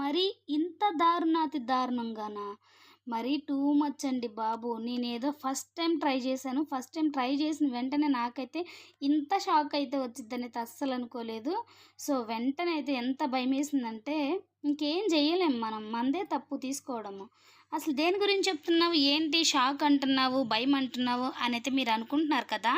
మరీ ఇంత దారుణాతి దారుణంగానా? మరీ టూ మచ్ అండి బాబు. నేనేదో ఫస్ట్ టైం ట్రై చేశాను. ఫస్ట్ టైం ట్రై చేసిన వెంటనే నాకైతే ఇంత షాక్ అయితే వచ్చిద్దని అయితే అస్సలు అనుకోలేదు. సో వెంటనే అయితే ఎంత భయం వేసిందంటే ఇంకేం చేయలేం మనం. మందే తప్పు తీసుకోవడము. అసలు దేని గురించి చెప్తున్నావు? ఏంటి? షాక్ అంటున్నావు? భయం అంటున్నావు? అని అయితే మీరు అనుకుంటున్నారు కదా?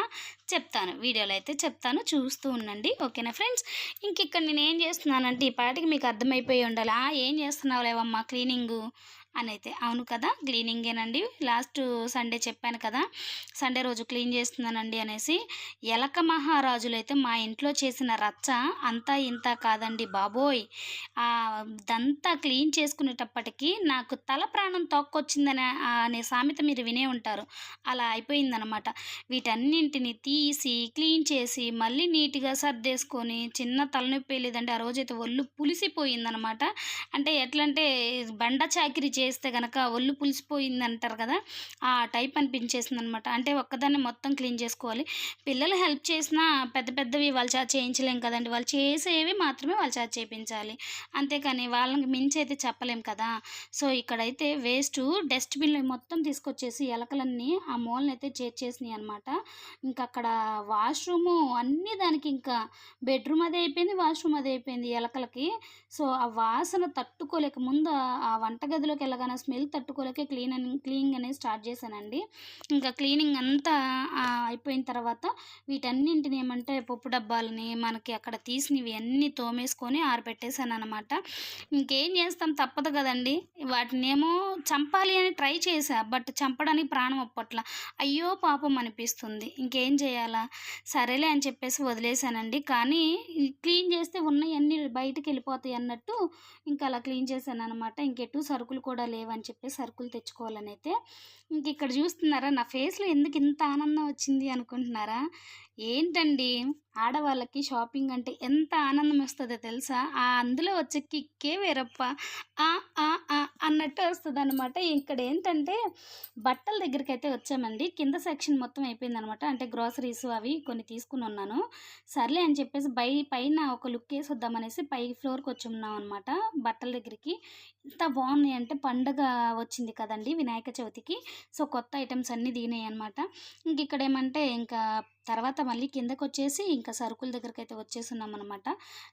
చెప్తాను. వీడియోలో అయితే చెప్తాను. చూస్తూ ఉండండి. ఓకేనా ఫ్రెండ్స్? ఇంక ఇక్కడ నేను ఏం చేస్తున్నానంటే ఈ పాటికి మీకు అర్థమైపోయి ఉండాలి. ఏం చేస్తున్నావు లేవమ్మా క్లీనింగు? అని అయితే అవును కదా? క్లీనింగేనండి. లాస్ట్ సండే చెప్పాను కదా? సండే రోజు క్లీన్ చేస్తున్నానండి అనేసి. ఎలక మహారాజులు అయితే మా ఇంట్లో చేసిన రచ్చ అంతా ఇంత కాదండి బాబోయ్. దంతా క్లీన్ చేసుకునేటప్పటికీ నాకు తల ప్రాణం తోక్కొచ్చిందని అనే సామెత మీరు వినే ఉంటారు. అలా అయిపోయిందనమాట. వీటన్నింటిని తీసి క్లీన్ చేసి మళ్ళీ నీట్గా సర్దేసుకొని చిన్న తలనొప్పి లేదంటే ఆ రోజైతే ఒళ్ళు పులిసిపోయిందనమాట. అంటే ఎట్లా అంటే బండ చాకిరి చేసి చేస్తే కనుక ఒళ్ళు పులిసిపోయింది అంటారు కదా ఆ టైప్ అనిపించేసింది అనమాట అంటే ఒక్కదాన్ని మొత్తం క్లీన్ చేసుకోవాలి. పిల్లలు హెల్ప్ చేసినా పెద్ద పెద్దవి వాళ్ళు చార్జ్ చేయించలేం కదండి. వాళ్ళు చేసేవి మాత్రమే వాళ్ళు చేత చేయించాలి. అంతేకాని వాళ్ళకి మించి అయితే చెప్పలేం కదా. సో ఇక్కడైతే వేస్ట్ డస్ట్బిన్లో మొత్తం తీసుకొచ్చేసి ఎలకలన్నీ ఆ మూలని అయితే చేర్చేసినాయి అనమాట. ఇంకా అక్కడ వాష్రూము అన్నీ దానికి ఇంకా బెడ్రూమ్ అదే అయిపోయింది వాష్రూమ్ అదే అయిపోయింది ఎలకలకి. సో ఆ వాసన తట్టుకోలేక ముందు ఆ- ఆ వంటగదిలోకి స్మెల్ తట్టుకోలేక క్లీన్ అని క్లీనింగ్ అనేది స్టార్ట్ చేశానండి. ఇంకా క్లీనింగ్ అంతా అయిపోయిన తర్వాత వీటన్నింటిని ఏమంటే పప్పు డబ్బాలని మనకి అక్కడ తీసినవి అన్నీ తోమేసుకొని ఆరబెట్టేశాను అనమాట ఇంకేం చేస్తాం తప్పదు కదండి. వాటిని ఏమో చంపాలి అని ట్రై చేశా బట్ చంపడానికి ప్రాణం అప్పట్ల. అయ్యో పాపం అనిపిస్తుంది. ఇంకేం చేయాలా? సరేలే అని చెప్పేసి వదిలేశానండి. కానీ క్లీన్ చేస్తే ఉన్నవన్నీ బయటకు వెళ్ళిపోతాయి అన్నట్టు ఇంకా అలా క్లీన్ చేశాను అనమాట ఇంకెటు సరుకులు కూడా లేవని చెప్పి సరుకులు తెచ్చుకోవాలని అయితే ఇంక ఇక్కడ చూస్తున్నారా నా ఫేస్లో ఎందుకు ఇంత ఆనందం వచ్చింది అనుకుంటున్నారా? ఏంటండి? ఆడవాళ్ళకి షాపింగ్ అంటే ఎంత ఆనందం వస్తుందో తెలుసా? ఆ అందులో వచ్చే కిక్కే వేరప్ప. ఆ ఆ ఆ అన్నట్టు వస్తుంది అనమాట ఇక్కడ ఏంటంటే బట్టల దగ్గరికి అయితే వచ్చామండి. కింద సెక్షన్ మొత్తం అయిపోయింది అనమాట అంటే గ్రాసరీస్ అవి కొన్ని తీసుకుని ఉన్నాను సర్లే అని చెప్పేసి బై పైన ఒక లుక్ వేసి వద్దామనేసి పై ఫ్లోర్కి వచ్చి ఉన్నాం అనమాట బట్టల దగ్గరికి. ఎంత బాగున్నాయి అంటే పండగ వచ్చింది కదండి వినాయక చవితికి. సో కొత్త ఐటమ్స్ అన్నీ దిగినాయి అనమాట ఇంక ఇక్కడ ఏమంటే ఇంకా తర్వాత మళ్ళీ కిందకు వచ్చేసి ఇంకా సరుకుల దగ్గరికి అయితే వచ్చేస్తున్నాం అనమాట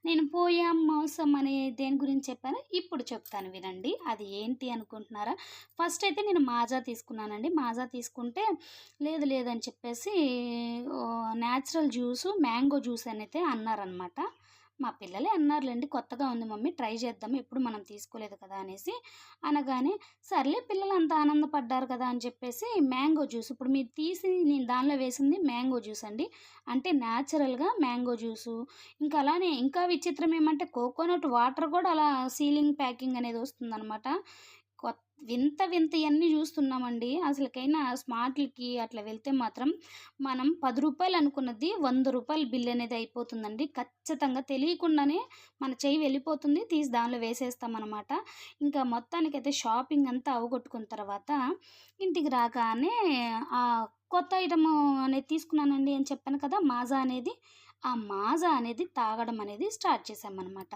నేను పోయాం మౌసం అనే దేని గురించి చెప్పాను? ఇప్పుడు చెప్తాను వినండి. అది ఏంటి అనుకుంటున్నారా? ఫస్ట్ అయితే నేను మాజా తీసుకున్నానండి. మాజా తీసుకుంటే లేదు లేదని చెప్పేసి న్యాచురల్ జ్యూసు మ్యాంగో జ్యూస్ అని అయితే అన్నారనమాట మా పిల్లలే అన్నారులేండి కొత్తగా ఉంది మమ్మీ ట్రై చేద్దాం ఎప్పుడు మనం తీసుకోలేదు కదా అనేసి అనగానే సర్లే పిల్లలు అంత ఆనందపడ్డారు కదా అని చెప్పేసి మ్యాంగో జ్యూస్ ఇప్పుడు మీరు తీసి నేను దానిలో వేసింది మ్యాంగో జ్యూస్ అండి. అంటే న్యాచురల్గా మ్యాంగో జ్యూసు. ఇంకా అలానే ఇంకా విచిత్రం ఏమంటే కోకోనట్ వాటర్ కూడా అలా సీలింగ్ ప్యాకింగ్ అనేది వస్తుందన్నమాట. కొత్త వింత వింత ఇవన్నీ చూస్తున్నామండి. అసలుకైనా స్మార్ట్లకి అట్లా వెళ్తే మాత్రం మనం పది రూపాయలు అనుకున్నది వంద రూపాయల బిల్ అనేది అయిపోతుందండి. ఖచ్చితంగా తెలియకుండానే మన చెయ్యి వెళ్ళిపోతుంది తీసి దానిలో వేసేస్తామన్నమాట. ఇంకా మొత్తానికైతే షాపింగ్ అంతా అవగొట్టుకున్న తర్వాత ఇంటికి రాగానే ఆ కొత్త ఐటమ్ అనేది తీసుకున్నానండి అని చెప్పాను కదా మాజా అనేది. ఆ మాజా అనేది తాగడం అనేది స్టార్ట్ చేసామన్నమాట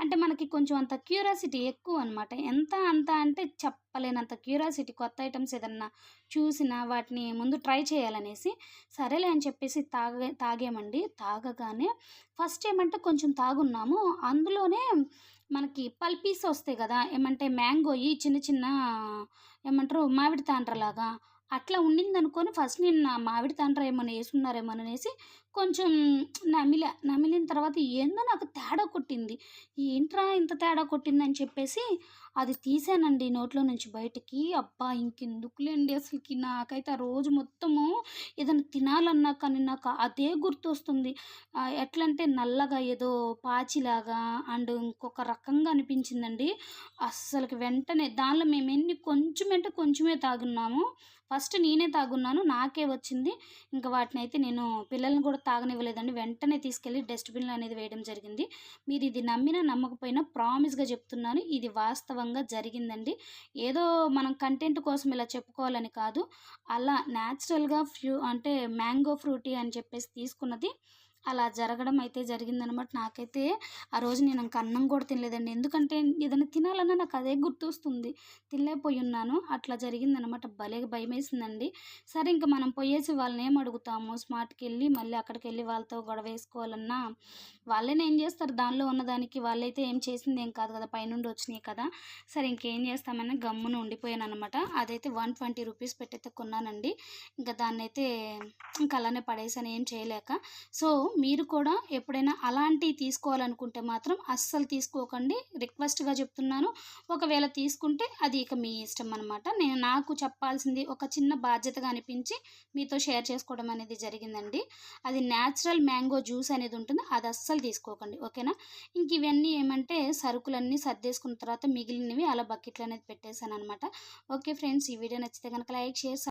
అంటే మనకి కొంచెం అంత క్యూరియాసిటీ ఎక్కువ అనమాట ఎంత అంత అంటే చెప్పలేనంత క్యూరియాసిటీ కొత్త ఐటమ్స్ ఏదన్నా చూసినా వాటిని ముందు ట్రై చేయాలనేసి సరేలే అని చెప్పేసి తాగే తాగామండి. తాగగానే ఫస్ట్ ఏమంటే కొంచెం తాగున్నాము. అందులోనే మనకి పల్పీస్ వస్తాయి కదా ఏమంటే మ్యాంగోయి చిన్న చిన్న ఏమంటారు మామిడి తాండ్రలాగా అట్లా ఉండింది అనుకొని ఫస్ట్ నేను నా మామిడి తాండ్ర ఏమైనా వేసుకున్నారేమో అనేసి కొంచెం నమిల నమిలిన తర్వాత ఏందో నాకు తేడా కొట్టింది. ఏంట్రా ఇంత తేడా కొట్టింది అని చెప్పేసి అది తీసానండి నోట్లో నుంచి బయటికి. అబ్బా ఇంకెందుకులేండి అసలుకి? నాకైతే ఆ రోజు మొత్తము ఏదైనా తినాలన్నా కానీ నాకు అదే గుర్తొస్తుంది. ఎట్లంటే నల్లగా ఏదో పాచిలాగా అండ్ ఇంకొక రకంగా అనిపించిందండి. అస్సలకి వెంటనే దానిలో మేము ఎన్ని కొంచెం అంటే కొంచెమే తాగున్నాము. ఫస్ట్ నేనే తాగున్నాను నాకే వచ్చింది. ఇంకా వాటిని అయితే నేను పిల్లల్ని కూడా తాగనివ్వలేదండి. వెంటనే తీసుకెళ్ళి డస్ట్బిన్లో అనేది వేయడం జరిగింది. మీరు ఇది నమ్మినా నమ్మకపోయినా ప్రామిస్గా చెప్తున్నాను ఇది వాస్తవంగా జరిగిందండి. ఏదో మనం కంటెంట్ కోసం ఇలా చెప్పుకోవాలని కాదు అలా న్యాచురల్గా ఫ్రూ అంటే మ్యాంగో ఫ్రూటీ అని చెప్పేసి తీసుకున్నది అలా జరగడం అయితే జరిగిందనమాట. నాకైతే ఆ రోజు నేను ఇంకా అన్నం కూడా తినలేదండి. ఎందుకంటే ఏదైనా తినాలన్నా నాకు అదే గుర్తొస్తుంది. తినలేకపోయి ఉన్నాను. అట్లా జరిగిందనమాట. భలే భయం వేసిందండి సరే ఇంకా మనం పోయేసి వాళ్ళని ఏం అడుగుతాము? స్మార్ట్కి వెళ్ళి మళ్ళీ అక్కడికి వెళ్ళి వాళ్ళతో గొడవ వేసుకోవాలన్నా వాళ్ళేనే ఏం చేస్తారు? దానిలో ఉన్నదానికి వాళ్ళైతే ఏం చేసింది ఏం కాదు కదా? పైనుండి వచ్చినాయి కదా? సరే ఇంకేం చేస్తామని గమ్మున ఉండిపోయాను అనమాట అదైతే వన్ ట్వంటీ రూపీస్ పెట్టయితే కొన్నానండి. ఇంకా దాన్ని అయితే ఇంకా అలానే పడేసాను. ఏం చేయలేక. సో మీరు కూడా ఎప్పుడైనా అలాంటివి తీసుకోవాలనుకుంటే మాత్రం అస్సలు తీసుకోకండి. రిక్వెస్ట్గా చెప్తున్నాను. ఒకవేళ తీసుకుంటే అది ఇక మీ ఇష్టం అనమాట నేను నాకు చెప్పాల్సింది ఒక చిన్న బాధ్యతగా అనిపించి మీతో షేర్ చేసుకోవడం అనేది జరిగిందండి. అది న్యాచురల్ మ్యాంగో జ్యూస్ అనేది ఉంటుంది. అది అస్సలు తీసుకోకండి. ఓకేనా? ఇంక ఇవన్నీ ఏమంటే సరుకులన్నీ సర్దేసుకున్న తర్వాత మిగిలినవి అలా బకెట్లు అనేది పెట్టేశాను అనమాట ఓకే ఫ్రెండ్స్ ఈ వీడియో నచ్చితే కనుక లైక్ షేర్